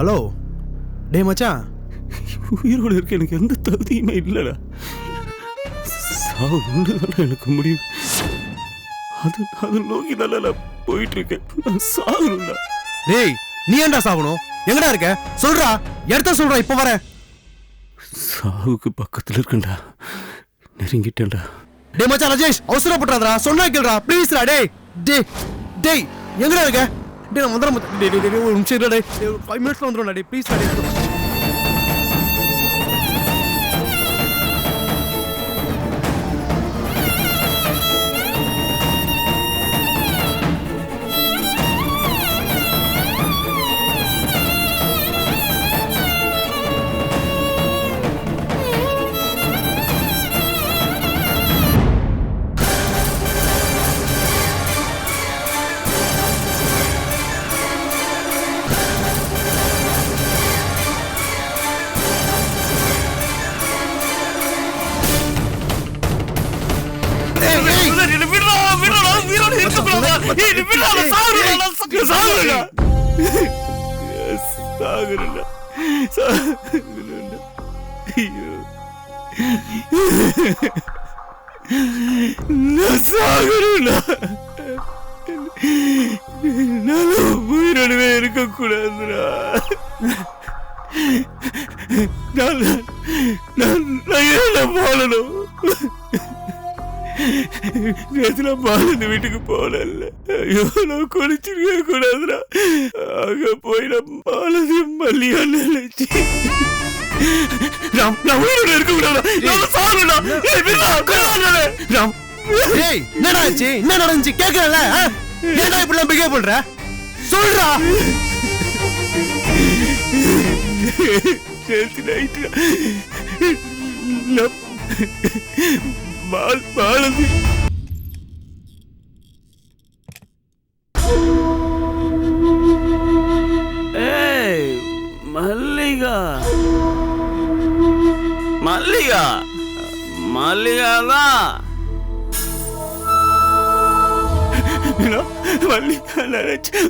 Hello. டேய் மச்சான். உயிரோடு இருக்க எனக்கு எந்த தகுதியுமே இல்லைடா. சாவு ஒன்று எனக்கு முடியும். அது அது நோக்கி தானே நான் போயிட்டு இருக்கேன் நான் சாகணும்டா. டேய் நீ ஏன்டா சாகணும்? எங்கடா இருக்க? சொல்றா. எடுத்த சொல்றா இப்போ வரேன் சாவுக்கு பக்கத்தில் இருக்கேன்டா. நெருங்கிட்டேன்டா. டேய் மச்சான் ராஜேஷ் அவசரப்பட்டுறாதடா. சொன்னா கேளுடா. ப்ளீஸ்டா டேய். டேய் டேய் எங்கடா இருக்க? டேய் நான் வந்துடுறேன் மச்சான். டேய் டேய் டேய் ஒரு நிமிஷம் இருடா டேய் டேய் ஒரு ஃபைவ் மினிட்ஸ்ல வந்துடும்டா டேய் ப்ளீஸ்டா டேய் டேய் டேய் சாகுறேன்டா சாகுறேன்டா ஐயோ நான் சாகுறேன்டா நான் உயிரோடவே இருக்கக்கூடாதுடா. நான் நான் நான் என்ன நேத்துல பாலந்து வீட்டுக்கு போனல ஐயோ நான் குளிச்சிருக்க கூடாதுடா. அங்க போய் நான் பாலது மல்லியா நினைச்சு. நான் நான் உயிரோட இருக்க கூடாது நான் ஏய், டேய் என்னடா ஆச்சு? என்ன நடந்துச்சு? ஏன்டா இப்படி பிஹேவ் பண்ற? சொல்றா. நேத்து நைட்டு நான் பாலது ஏய் மல்லிகா. மல்லிகா மல்லிகா தான் மல்லிகா நினைச்சு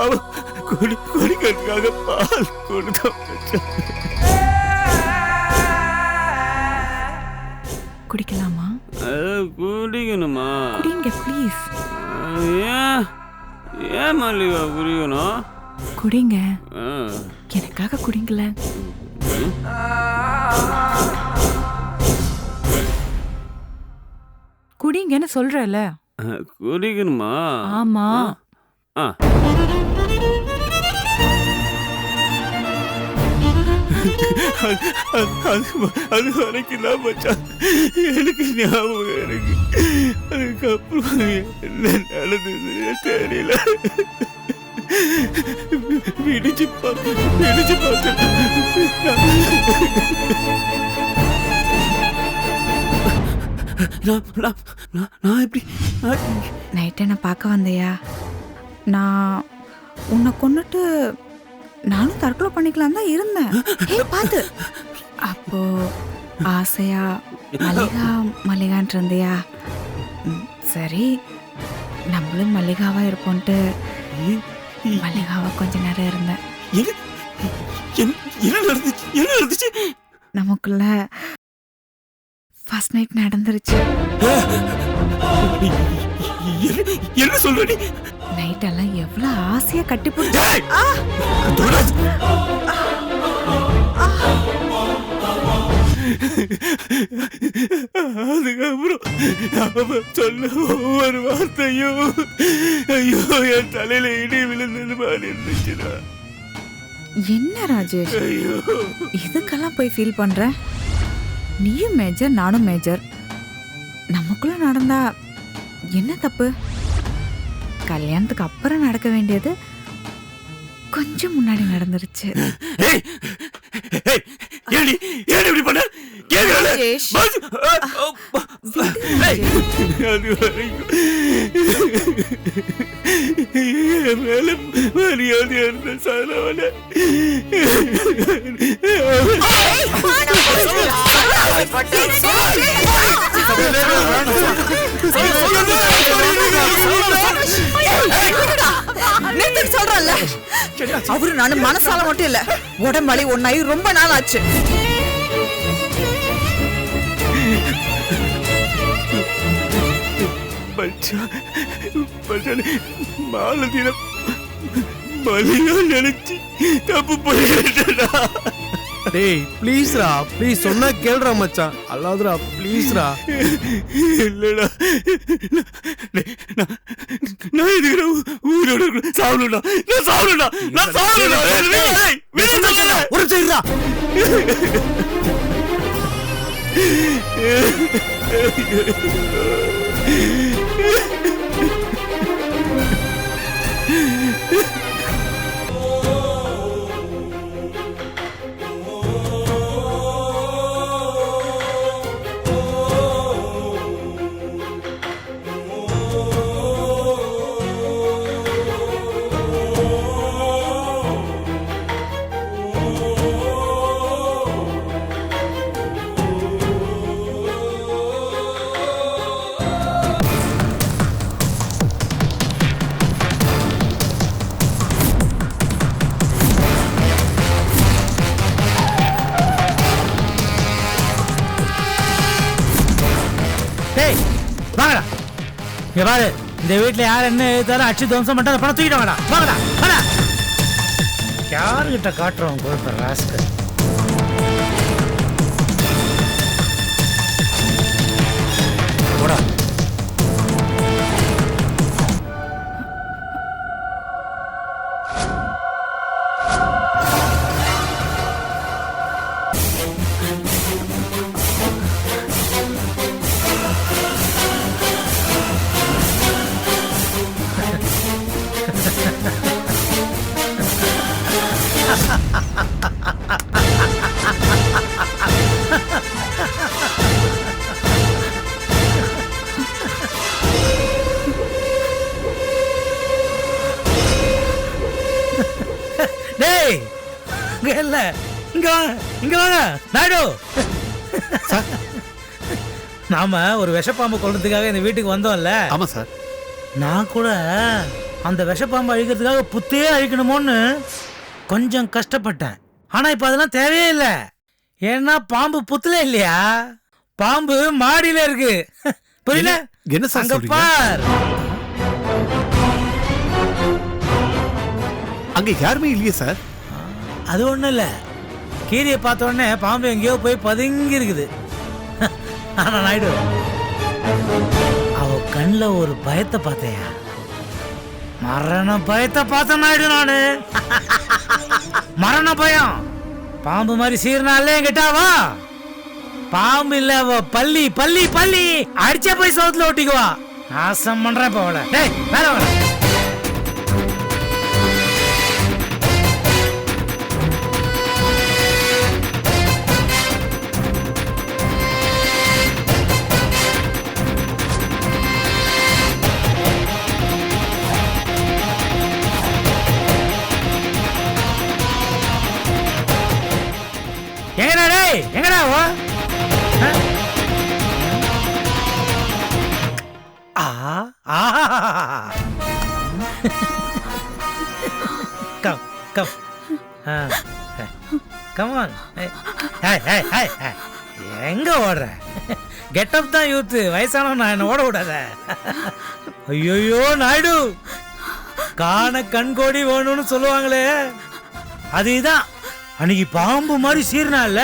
அவ குடி குடிக்கிறதுக்காக பால் கொடுக்க குடிக்கலாமா? குடிக்கணுமா? குடிங்க ப்ளீஸ் ஏன்? ஏன் மல்லிகா குடிக்கணும்? குடிங்க. எனக்காக குடிங்களேன் குடிங்கன்னு சொல்றல குடிக்கணுமா? ஆமா. ஆ அது அது வரைக்கும் தான் மச்சான் எனக்கு ஞாபகம் இருக்கு அதுக்கப்புறம் என்ன நடந்ததுன்னு தெரியல விடிச்சு பார்த்து விடிச்சு பார்த்து நான் நான் எப்படி நைட் என்ன பார்க்க வந்தையா? நான் உன்னை கொன்னுட்டு நானும் தற்கொலை பண்ணிக்கலாம் தான் இருந்தேன். ஏய் பார்த்து அப்போ ஆசையா மல்லிகா மல்லிகான்ட்டு இருந்தியா ம், சரி. நம்மளும் மல்லிகாவா இருப்போன்ட்டு மல்லிகாவா கொஞ்ச நேரம் இருந்தேன். என்ன என்ன என்ன நடந்துச்சு என்ன நடந்துச்சு? நமக்குள்ள ஃபர்ஸ்ட் நைட் நடந்துருச்சு. என்ன என்ன சொல்ற நீ? நைட் எல்லாம் எவ்வளவு ஆசையா கட்டி! அதுக்கப்புறம் அவன் சொன்ன ஒவ்வொரு வார்த்தையும் ஐயோ என் தலையில இடி விழுந்தது மாதிரி இருந்துச்சுடா. என்ன ராஜேஷ்? ஐயோ. இதுக்கெல்லாம் போய் ஃபீல் பண்ற? நீயும் மேஜர் நானும் மேஜர் நமக்குள்ள நடந்தா என்ன தப்பு? கல்யாணத்துக்கு அப்புறம் நடக்க வேண்டியது கொஞ்சம் முன்னாடி நடந்துருச்சு ஏய் சொல்றல ரமேஷ் அவரு நானும் மனசால மட்டும் இல்ல உடம்பளி ஒன்னாயி ரொம்ப நாள் ஆச்சு மச்சான் மச்சான் மாலதின மலியா நினைச்சு தப்பு பண்ணிட்டா டேய் ப்ளீஸ்ரா ப்ளீஸ் சொன்னா கேளுடா மச்சான். அல்லாதுடா ப்ளீஸ்ரா இல்லடா நான்- நான் நான் இதுக்கு உயிரோட இருக்கணும். சாவணும்டா நான் சாவணும்டா நான் சாவணும்டா ஏய், ஏய், ஏய், வெளிய சொல்லுடா. ஒரு சரிடா டேய் இங்க பாரு இந்த வீட்டுல யார் என்ன எழுத்தாலும் அச்சு துவம்சம் மட்டும் அந்த பணம் தூக்கிட்டு வாங்கடா. வாங்கடா வாடா யாருகிட்ட காட்டுறோம் கொடுப்ப ராஸ்க்கு போடா. இங்க வாங்க இங்க வாங்க நாயுடு. நாம ஒரு விஷப்பாம்பு கொல்றதுக்காக இந்த வீட்டுக்கு வந்தோம்ல. ஆமா சார். நான் கூட அந்த விஷப்பாம்பு அழிக்கிறதுக்காக புத்தையே அழிக்கணுமோன்னு கொஞ்சம் கஷ்டப்பட்டேன். ஆனா இப்ப அதெல்லாம் தேவையே இல்லை. ஏன்னா பாம்பு புத்துல இல்லையா? பாம்பு மாடியில இருக்கு. புரியல என்ன சார்? பார். அங்க யாருமே இல்லையே சார். அது ஒண்ணும் இல்ல. கீரியை பார்த்த உடனே பாம்பு எங்கேயோ போய் பதுங்கி இருக்குது ஆனால் நாயுடு அவ கண்ணில் ஒரு பயத்தை பார்த்தேயா? மரண பயத்தை பார்த்த நாயுடு நானு. மரண பயம். பாம்பு மாதிரி சீர்னாலே என்கிட்ட? வா. பாம்பு இல்ல அவ பள்ளி பள்ளி பள்ளி அடிச்ச போய் சவுத்துல ஒட்டிக்குவா. நாசம் பண்றேன் இப்ப அவளை. டேய் வேலை டேய் எங்கடா ஓ ஆ? கம் கம் கம் ஆன் எங்க ஓடுற? கெட்டப் தான் யூத்து வயசானவன் நான் என்ன ஓட விடாத. ஐயோயோ நாயுடு. காண கண்கோடி வேணும்னு சொல்லுவாங்களே. அதுதான். அன்னைக்கு பாம்பு மாதிரி சீர்னால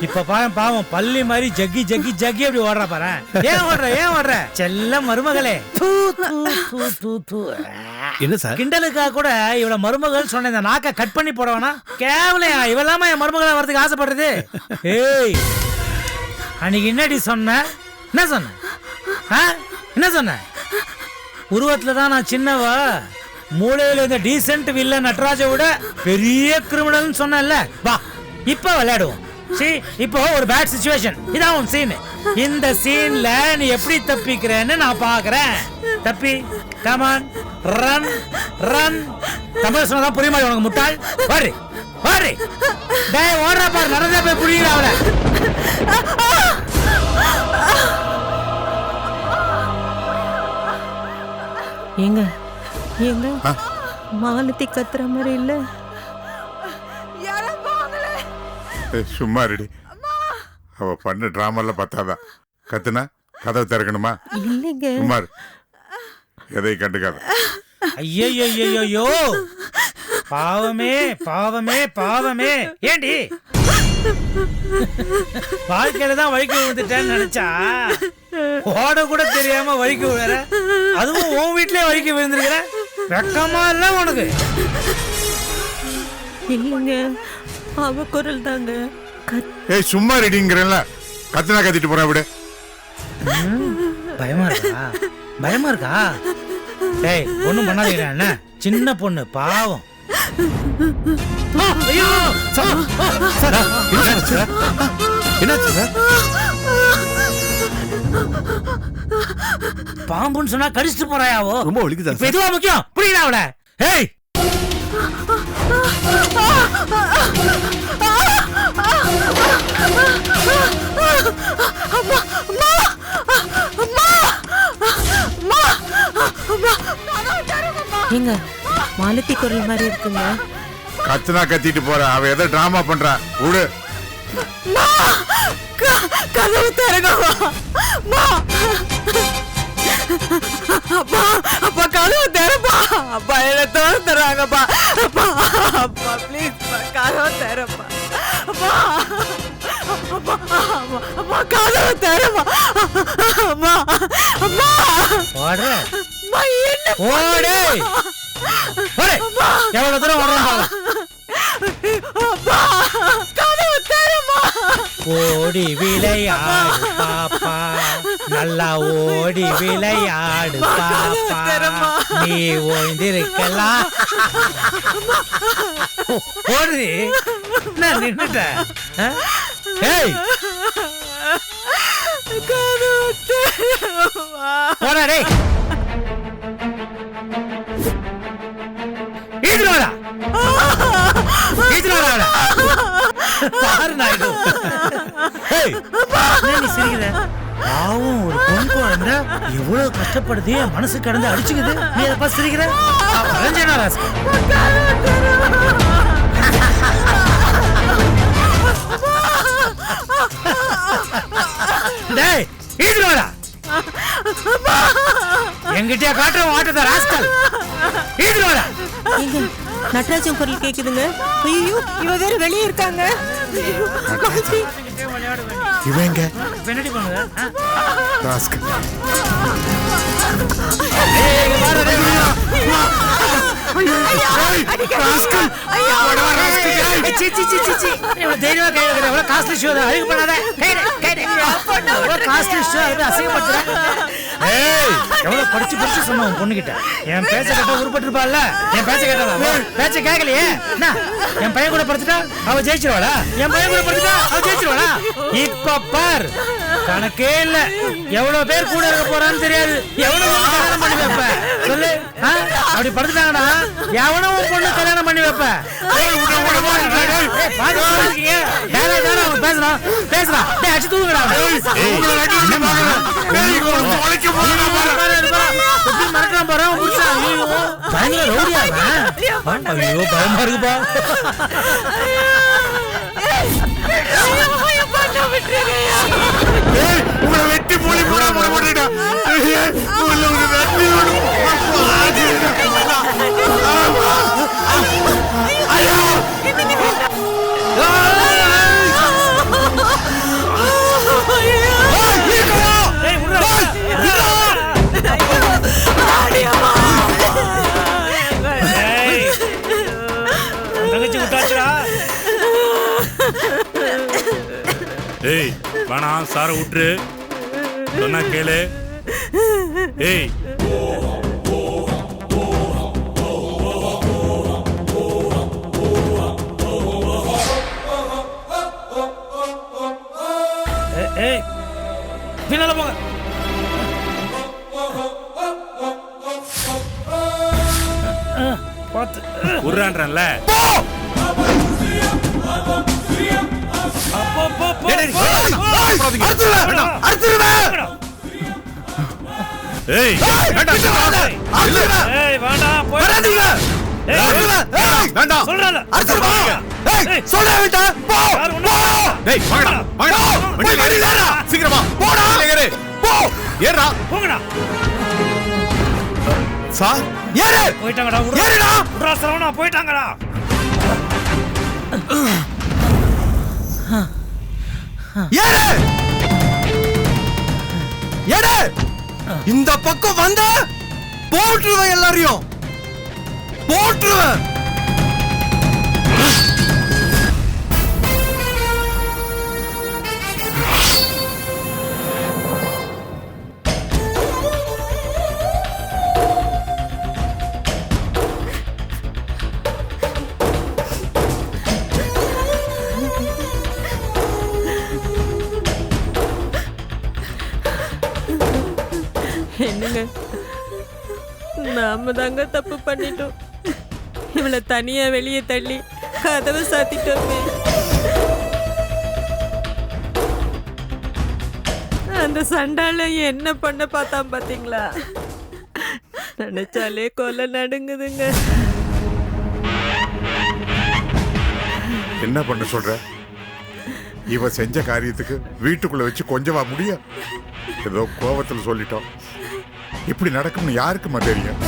இப்ப பாவம் பாவம் பள்ளி மாதிரி ஜக்கி ஜக்கி ஜக்கி அப்படி ஓடுறா பாரு. ஏன் ஓடுற ஏன் ஓடுற? செல்ல மருமகளே. தூ, தூ, தூ, தூ, தூ. என்ன சார்? கிண்டலுக்காக கூட இவள மருமகள் சொன்ன இந்த நாக்க கட் பண்ணி போடவனா? கேவலையா இவெல்லாம என் மருமகளா வரதுக்கு ஆசைப்படுறது? ஏய் அன்னைக்கு என்னடி சொன்ன? என்ன சொன்ன? ஆ? என்ன சொன்ன? உருவத்துல தான் நான் சின்னவா? மூளையில இந்த டீசென்ட் வில்ல நட்ராஜ விட பெரிய கிரிமினல்னு சொன்னேன்ல. வா இப்ப விளையாடுவோம். சி இப்போ ஒரு பேட் சுச்சுவேஷன் இதான் உன் சீன் இந்த சீன்ல நீ எப்படி தப்பிக்கிறேன்னு நான் பாக்குறேன் தப்பி கமான் ரன் ரன் தமிழ் சொன்னதான் புரிய மாதிரி உனக்கு முட்டாள்? வாரு வாரு டேய் ஓடுற பாரு நடந்தே போய் புரியுற அவளை. எங்க ஏங்க? மாலத்தி கத்துற மாதிரி இல்ல. ஏய், சும்மா ரெடி அவ பண்ண டிராமாலாம் பார்த்தாதான் கத்துனா கதவை திறக்கணுமா? இல்லைங்க. சும்மா. எதையும் கண்டுக்காத. ஐயோ பாவமே பாவமே பாவமே. ஏண்டி? வாழ்க்கையில தான் வழிக்கு விழுந்துட்டேன்னு நினைச்சா? ஓட கூட தெரியாம வழிக்கு விழுற. அதுவும் உன் வீட்லயே வழிக்கு விழுந்திருக்கிற? வெக்கமா இல்ல உனக்கு இல்லைங்க அவ குரல் தாங்க ஏய் சும்மா ரெடிங்கிறேன்ல கத்துனா கத்திட்டு போறேன் விடு பயமா இருக்கா பயமா இருக்கா டேய் ஒண்ணும் பண்ணாதீங்க என்ன சின்ன பொண்ணு பாவம் என்னாச்சு சார் என்னாச்சு சார் பாம்புன்னு சொன்னா கடிச்சிட்டு போறாயாவோ? ரொம்ப வலிக்குதா இப்ப இதுவா முக்கியம்? புரியல அவள? ஏய்! ஏங்க மாலத்தி குரல் மாதிரி இருக்குங்க. கத்துனா கத்திட்டு போற. அவ ஏதோ டிராமா பண்றா. விடு. கதவு திறங்கம்மா திறந்து தராங்கப்பா. அப்பா அப்பா ப்ளீஸ் கதவு திறப்பா அப்பா அப்பா அப்பா, அப்பா கதவு திறப்பா அம்மா அம்மா ஓடுற அம்மா என்ன ஓடு. ஓடு. எவ்வளவு தூரம் ஓடுறான் அப்பா கதவு திறமா ஓடி விளையாடு பாப்பா. நல்லா ஓடி விளையாடு பாப்பா. நீ ஓய்ந்திருக்கலாம். ஓடுதி நான் நின்னுட்டேன்? ஏய். போடா டேய். பாரு நாயுடு. ஏய். என்ன நீ சிரிக்கிற? பாவம் ஒரு பொன் குழந்தை எவ்வளவு கஷ்டப்படுது என் மனசு கடந்து அடிச்சுக்குது. நீ அதை பார்த்து சிரிக்கிற? வரைஞ்சேனா டேய் ஈதுல வாடா. எங்கிட்டயா காட்டுற ஆட்டத்தை ராஸ்கல்? ஈதுல வாடா. நடராஜன் குரல் கேக்குதுங்க. ஐயோ இவ வேற வெளியே இருக்காங்க. இவங்க பின்னாடி பண்ணுங்க ராஸ்கல் தைரியமா கை வைக்கிற எவ்வளவு காஸ்ட்லி ஷோ அழுகு பண்ணாத. எவ்வளவு படிச்சு படிச்சு சொன்ன உன் பொண்ணுகிட்ட. என் பேச்ச கேட்டா உருப்பட்டு என் பேச்ச கேட்டா பேச்ச கேட்கலையே? என் பையன் கூட படுத்துட்டா அவ ஜெயிச்சிருவாளா? என் பையன் கூட படுத்துட்டா அவ ஜெயிச்சிருவாளா? இப்ப பார். கணக்கே இல்ல எவ்வளவு பேர் கூட இருக்க போறான்னு தெரியாது எவ்வளவு கல்யாணம் பண்ணி வைப்ப சொல்லு? அப்படி படுத்துட்டாங்கன்னா எவனும் உன் பொண்ணு கல்யாணம் பண்ணி வைப்ப பேசுறான் பேசுறான் அடிச்சு போறான், பயங்கர ரவுடியா? ஐயோ பயமா இருக்குப்பா உங்களை வெட்டி போலி போடா போட ஏய், வேணாம் சாரை விட்டுரு சொன்னா கேளு. ஏய். ஏய், பின்னால போங்க. பார்த்து விட்றான்றல சீக்கிரமா. போடா. போ. ஏறா போங்கடா. சார் ஏறு. போயிட்டாங்கடா ஏறுடா. சரவணா போயிட்டாங்கடா. ஏறு ஏறு இந்த பக்கம் வந்த போட்டுருவேன் எல்லாரையும். போட்டுருவேன் நாம தாங்க தப்பு பண்ணிட்டோம். இவளை தனியா வெளியே தள்ளி கதவை சாத்திட்டோமே அந்த சண்டால என்ன பண்ண பார்த்தான் பாத்தீங்களா நினைச்சாலே கொலை நடுங்குதுங்க. என்ன பண்ண சொல்ற? இவ செஞ்ச காரியத்துக்கு வீட்டுக்குள்ள வச்சு கொஞ்சமா முடியும் ஏதோ கோவத்துல சொல்லிட்டோம். இப்படி நடக்கும்னு யாருக்குமா தெரியும்?